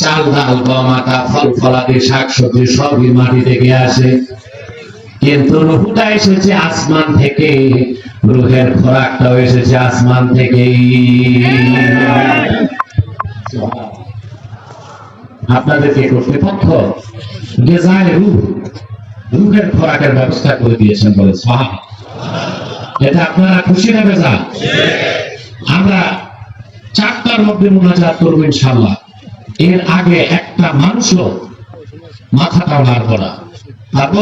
চাল ডাল গম আটা ফল ফলাদি শাক সবজি সবই মাটি থেকে আসে। কিন্তু রুহুটা এসেছে আসমান থেকে, রুহের খোরাকটাও এসেছে আসমান থেকেই আপনাদেরকে কর্তৃপক্ষ গেজায় রুহ, রুহের খোরাকের ব্যবস্থা করে দিয়েছেন বলে সাহা এটা আপনারা খুশি না বেজা আমরা চারটার মধ্যে মোনাজাত করব ইনশাল্লাহ এর আগে একটা মানুষও মাথাটাও নাড়বো না পারব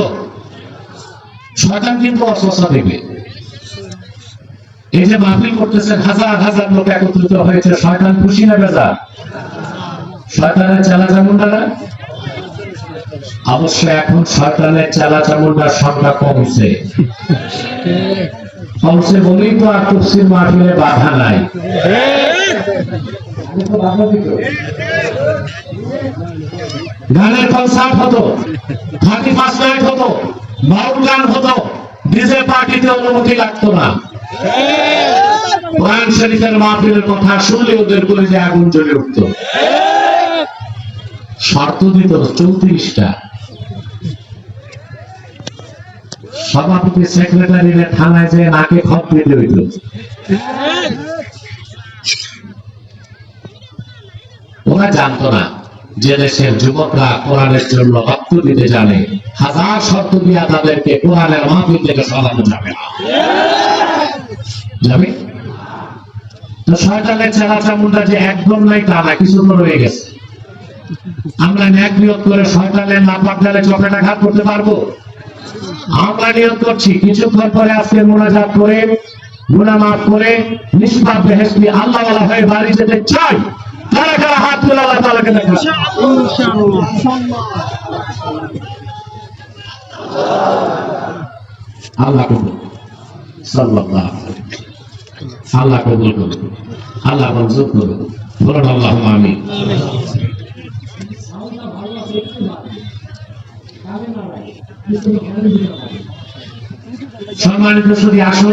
শয়তান কিন্তু অস্বস্থা দেবে। এই যে মাহফিল করতেছেন হাজার হাজার লোক একত্রিত হয়েছে, শয়তান খুশি না বেজা? শয়তানের চেলা চামুন্ডারা অবশ্য এখন শয়তানের চেলা চামুন্ডার সংখ্যা কমছে। কমছে বলেই তো আর তফসির মাহফিলে বাধা নাই। গানের কনসার্ট হতো থার্টি ফার্স্ট নাইট হতো, বাউল গান হতো ডিজে পার্টিতে অনুমতি লাগতো না। কোরআন শরীফের মাহফিলের কথা শুনলে ওদের যে আগুন জ্বলে উঠতো। শর্ত দিত চৌত্রিশটা। সভাপতি থানায় যে নাকে দিতে হইত ওরা জানতো না। যে দেশের যুবকরা কোরআনের জন্য রক্ত দিতে জানে, হাজার শর্ত দিয়া তাদেরকে কোরআনের মাহফিল থেকে সরানো যাবে না। যাবে? তো শয়তানের চেলা চামুন্ডা যে একদম নাই তা না কিছু রয়ে গেছে। আমরা ন্যাক নিয়োগ করে শয়তানের করতে পারব? আমরা নিয়োগ করছি, কিছুক্ষণ পরে আজকে মোনাজাত করে গুনা মাফ করে, নিষ্পাপ বেহেস্তি আল্লাহ হয়ে বাড়ি যেতে চাই। কারা কারা হাত তুলে আল্লাহ তালাকে আল্লাহ কবুল সাল্লাল্লাহু আল্লাহ কবুল করুন। আল্লাহ মঞ্জুর করুন। বলুন সম্মানিত শুধু আসুন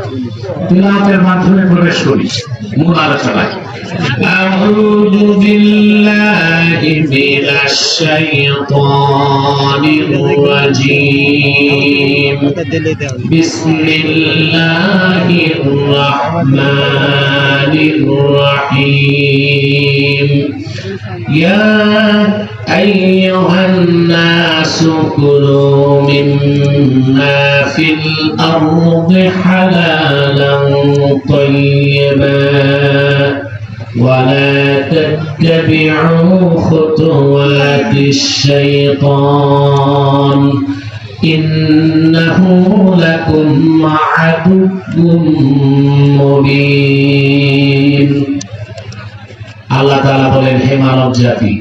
তিলাওয়াতের মাধ্যমে প্রবেশ করি মূল আলোচনায় أعوذ بالله من الشيطان الرجيم بسم الله الرحمن الرحيم يا أيها الناس كلوا مما في الأرض حلالا طيبا ولا تتبعوا خطوات الشيطان إنه لكم عدو مبين আল্লাহ তাআলা বলেন হে মানব জাতি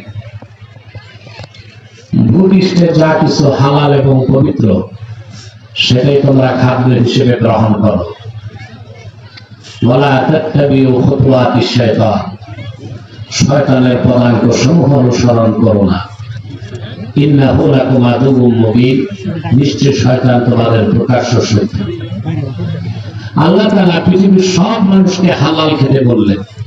ভূপৃষ্ঠে যা কিছু হালাল এবং পবিত্র, সেটাই তোমরা খাদ্য হিসেবে গ্রহণ করো। ওয়ালা তাত্তাবিউ খুতুওয়াতিশ শাইতান। শয়তানের পদাঙ্ক সমূহ অনুসরণ করো না। ইন্নাহু লাকুম আদুউম মুবিন। নিশ্চয় শয়তান তোমাদের প্রকাশ্য শত্রু। আল্লাহ তাআলা পৃথিবীর সব মানুষকে হালাল খেতে বললেন।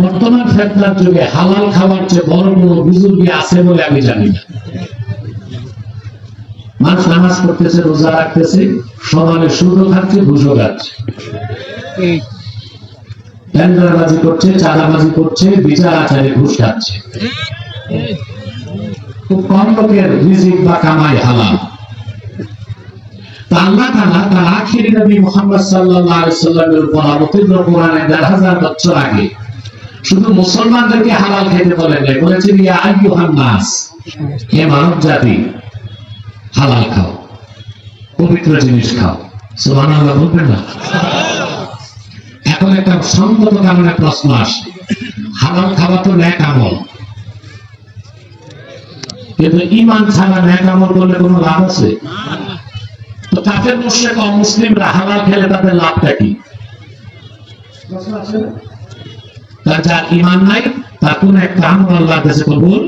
বর্তমান ফেতনার যুগে হালাল খাবার চেয়ে বড় কোনো বুজুর্গি আছে বলে আমি জানি না। মানুষ নামাজ পড়তেছে, রোজা রাখতেছে, সমানে সুদও খাচ্ছে, ঘুষও খাচ্ছে। টেন্ডারবাজি করছে, চাঁদাবাজি করছে, বিচার আচারে ঘুষ খাচ্ছে। খুব কম লোকের রিজিক বা কামাই হালাল। আল্লাহ তাআলা তার আখিরি নবী মুহাম্মদ সাল্লাল্লাহু আলাইহি সাল্লামের উপর অবতীর্ণ কোরআনে দেড় হাজার বছর আগে শুধু মুসলমানদেরকে হালাল খেতে বলেন নাই, বলেছেন, ইয়া হে মানব জাতি, হালাল খাও, পবিত্র জিনিস খাও। সুবহানাল্লাহ, বলবেন না? এখন একটা কারণে প্রশ্ন আসে, হালাল খাওয়া তো ন্যাক আমল। কিন্তু ইমান ছাড়া ন্যাক আমল করলে কোনো লাভ আছে? তো কাফের মুশরিক অমুসলিমরা হালাল খেলে তাদের লাভটা কি? তার যার ইমান নাই তার কোন একটা আমল আল্লাহর কাছে কবুল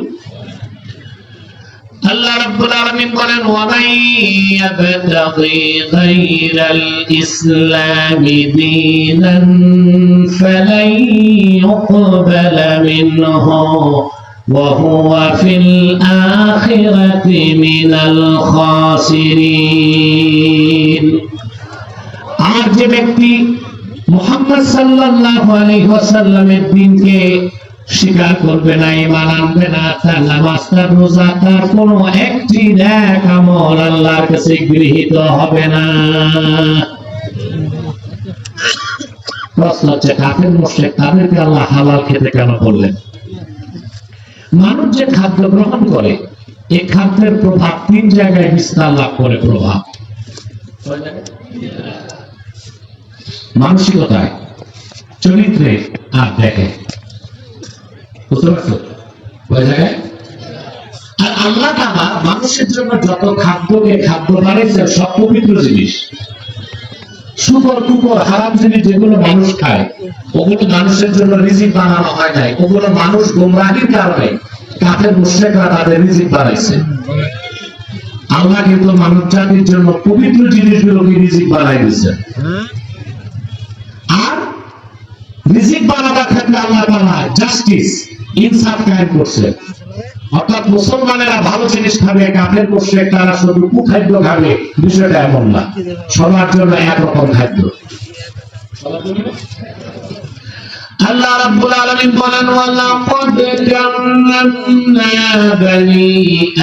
আল্লাহ রাব্বুল আলামিন বলেন ওয়ামান ইয়াবতাগি গায়রাল ইসলামি দীনান ফালাই ইউকবালা মিনহু وهو في الآخرة من الخاسرين আর যে ব্যক্তি মোহাম্মদ সাল্লাল্লাহু আলাইহি ওয়াসাল্লামের দিনকে স্বীকার করবে না, ঈমান আনবে না, তার নামাজ, তার রোজা, তার কোনো একটি নেক আমল আল্লাহর কাছে গৃহীত হবে না। প্রশ্ন হচ্ছে, কাফের, মুশরিক, তাদেরকে আল্লাহ হালাল খেতে কেন বললেন? মানুষ যে খাদ্য গ্রহণ করে এই খাদ্যের প্রভাব তিন জায়গায় বিস্তার লাভ করে প্রভাব। মানসিকতায় চরিত্রে আর দেখে। আর আল্লাহ মানুষের জন্য যত খাদ্যকে খাদ্য সব পবিত্র জিনিস। হারাম জিনিস যেগুলো মানুষ খায়, ওগুলো মানুষের জন্য রিজিক বানানো হয় নাই। ওগুলো মানুষ গোমরাহির কারণে কাফের মুশ্রেকরা তাদের রিজিক আল্লাহ কিন্তু মানব জাতির জন্য পবিত্র জিনিসগুলোকে রিজিক বানাই দিয়েছে আর রিজিক কায়েম করছে। অর্থাৎ মুসলমানেরা ভালো জিনিস খাবে, কাফের করছে, তারা শুধু কুখাদ্য খাবে, বিষয়টা এমন না। সবার জন্য একরকম খাদ্য। আল্লাহ রাব্বুল আলামিন বলেন, ওয়ালাকাদ লাকাদ বনি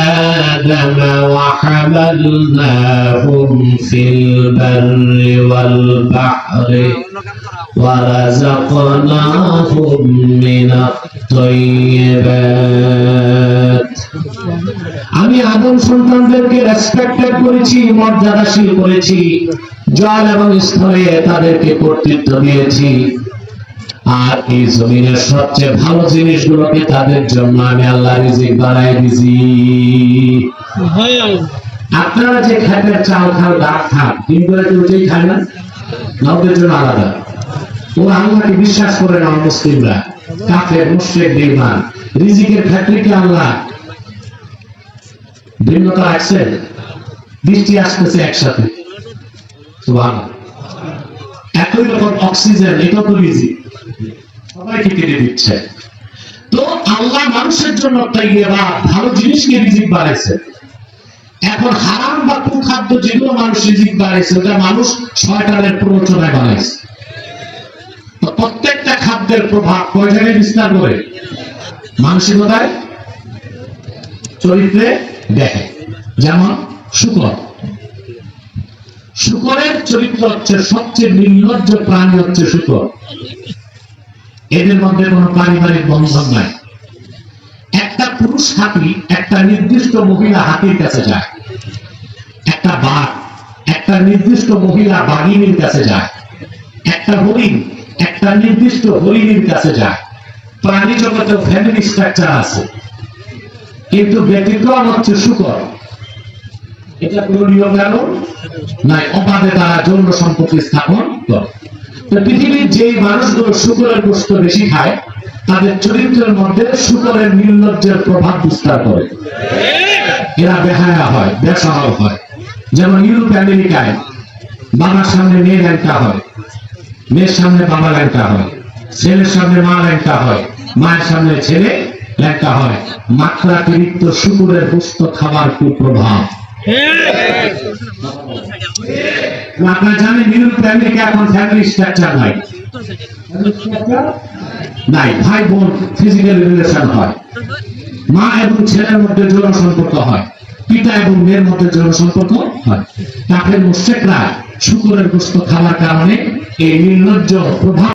আদম ওয়া হামালনাহুম ফিল বাররি ওয়াল বাহরি ওয়া রাযাকনাহুম মিনাত তাইয়্যিবাত আমি আদম সন্তানদেরকে রেসপেক্টেড করেছি, মর্যাদাশীল করেছি, জল এবং স্থলে তাদেরকে কর্তৃত্ব দিয়েছি। আর এই জমিনের সবচেয়ে ভালো জিনিসগুলোকে তাদের জন্য আমি আল্লাহ রিজিক বানাই দিছি। আপনারা যে খাদ্যের চাল খান ডাক খান দিন করে যেই খায় না না ওদের জন্য আলাদা। ও আল্লাহকে বিশ্বাস করে না মুসলিমরা। কাফের মুশরিক বেঈমান। রিজিকের ক্ষেত্রে কি আল্লাহ? ভিন্নতা রাখছেন বৃষ্টি আসতেছে একসাথে। সুবহানাল্লাহ। অক্সিজেন এটা তো সবাইকে কেটে দিচ্ছে। তো আল্লাহ মানুষের জন্য তাইয়েবা ভালো জিনিসকে রিজিক বাড়াইছে। এখন হারাম বা কুখাদ্য যেগুলো মানুষ রিজিক বাড়াইছে, ওটা মানুষ শয়তানের বানাইছে। তো প্রত্যেকটা খাদ্যের প্রভাব কয় জায়গায় বিস্তার করে মানসিকতায়, চরিত্রে দেখে। যেমন শুকর। শুকরের চরিত্র হচ্ছে সবচেয়ে নির্লজ্জ প্রাণী হচ্ছে শুকর। এদের মধ্যে কোনো পারিবারিক বন্ধন নাই। একটা পুরুষ হাতি একটা নির্দিষ্ট মহিলা হাতির কাছে যায়। একটা বাঘ একটা নির্দিষ্ট মহিলা বাঘিনীর কাছে যায়। একটা হরিণ একটা নির্দিষ্ট হরিণীর কাছে যায়। প্রাণী জগতে ফ্যামিলি স্ট্রাকচার আছে। কিন্তু ব্যতিক্রম হচ্ছে শুকর। এটা কোনো নিয়ম গেল নাই, অবাধে তারা যৌন সম্পত্তি স্থাপন করে। তো পৃথিবীর যে মানুষগুলো শুকরের গোস্ত বেশি খায়, তাদের চরিত্রের মধ্যে শুকরের নির্লজ্জের প্রভাব বিস্তার করে। এরা বেহায়া হয় বেসহাল হয়। যেমন ইউরোপ, আমেরিকায় বাবার সামনে মেয়ে ল্যাংটা হয়, মেয়ের সামনে বাবা ল্যাংটা হয়, ছেলের সামনে মা ল্যাংটা হয়, মায়ের সামনে ছেলে ল্যাংটা হয়। মাত্রাতিরিক্ত শুকুরের গোস্ত খাবার কুপ্রভাব। আপনারা জানেন এখন ফ্যামিলি স্ট্রাকচার নাই? নাই, ভাই বোন ফিজিক্যাল রিলেশন হয়। মা এবং ছেলের মধ্যে যৌন সম্পর্ক হয়। পিতা এবং মেয়ের মধ্যে যৌন সম্পর্ক হয়। কাফের মুশ্রেকরা শুকুরের গোস্ত খাওয়ার কারণে এই নির্লজ্জ প্রভাব